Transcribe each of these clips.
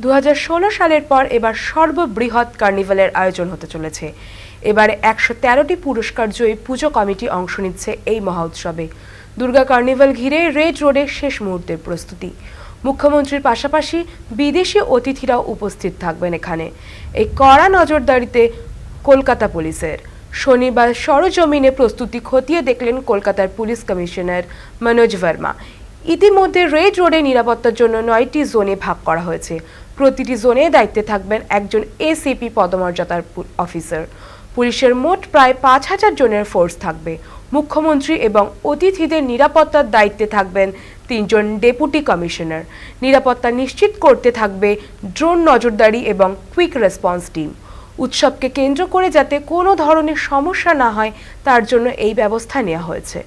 দু হাজার ষোলো সালের পর এবার সর্ববৃহৎ কার্নিভালের আয়োজন হতে চলেছে। এবারে একশো তেরোটি পুরস্কার জয়ী পুজো কমিটি অংশ নিচ্ছে এই মহোৎসবে দুর্গা কার্নিভাল ঘিরে রেড রোডে শেষ মুহূর্তের প্রস্তুতি। মুখ্যমন্ত্রীর পাশাপাশি বিদেশি অতিথিরাও উপস্থিত থাকবেন এখানে। এই কড়া নজরদারিতে কলকাতা পুলিশের। শনিবার সরজমিনে প্রস্তুতি খতিয়ে দেখলেন কলকাতার পুলিশ কমিশনার মনোজ ভার্মা। ইতিমধ্যে রেড রোডে নিরাপত্তার জন্য নয়টি জোনে ভাগ করা হয়েছে। প্রতিটি জোনে দায়িত্বে থাকবেন একজন এসিপি পদমর্যাদার অফিসার। পুলিশের মোট প্রায় পাঁচ হাজার জনের ফোর্স থাকবে। মুখ্যমন্ত্রী এবং অতিথিদের নিরাপত্তার দায়িত্বে থাকবেন তিনজন ডেপুটি কমিশনার। নিরাপত্তা নিশ্চিত করতে থাকবে ড্রোন নজরদারি এবং কুইক রেসপন্স টিম। উৎসবকে কেন্দ্র করে যাতে কোনো ধরনের সমস্যা না হয়, তার জন্য এই ব্যবস্থা নেওয়া হয়েছে।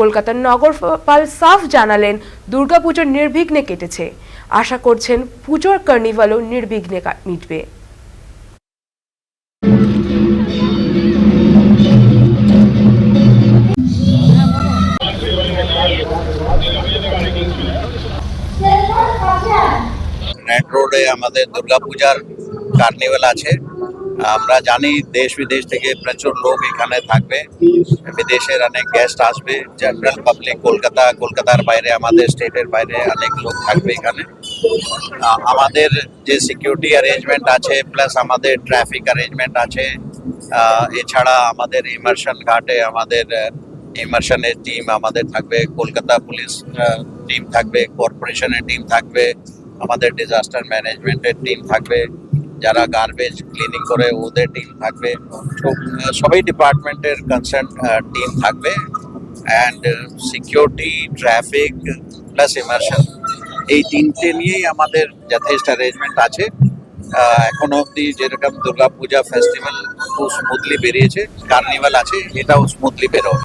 কলকাতার নগরপাল সাফ জানালেন, দুর্গাপুজোর নির্বিঘ্নে কেটেছে। আশা করছেন পুজোর কার্নিভালও নির্বিঘ্নে মিটবে। নেট রোডে আমাদের দুর্গাপূজার কার্নিভাল আছে। আমরা জানি দেশ বিদেশ থেকে প্রচুর লোক এখানে থাকবে। বিদেশের অনেক গেস্ট আসবে জেনারেল পাবলিক কলকাতা, কলকাতার বাইরে, আমাদের স্টেটের বাইরে অনেক লোক থাকবে এখানে। আমাদের যে সিকিউরিটি অ্যারেঞ্জমেন্ট আছে প্লাস আমাদের ট্রাফিক অ্যারেঞ্জমেন্ট আছে এছাড়া আমাদের ইমার্শন ঘাটে আমাদের ইমার্শনের টিম আমাদের থাকবে, কলকাতা পুলিশ টিম থাকবে কর্পোরেশনের টিম থাকবে, আমাদের ডিজাস্টার ম্যানেজমেন্টের টিম থাকবে। যারা গার্বেজ ক্লিনিং করে ওদের টিম থাকবে। সবাই ডিপার্টমেন্টের কনসার্ন টিম থাকবে। And security traffic plus immersion এই তিনটে নিয়েই আমাদের যথেষ্ট অ্যারেঞ্জমেন্ট আছে। এখনও অবধি যেরকম দুর্গাপূজা ফেস্টিভ্যাল খুব স্মুথলি বেরিয়েছে। কার্নিভাল আছে, এটাও স্মুথলি বেরোবে।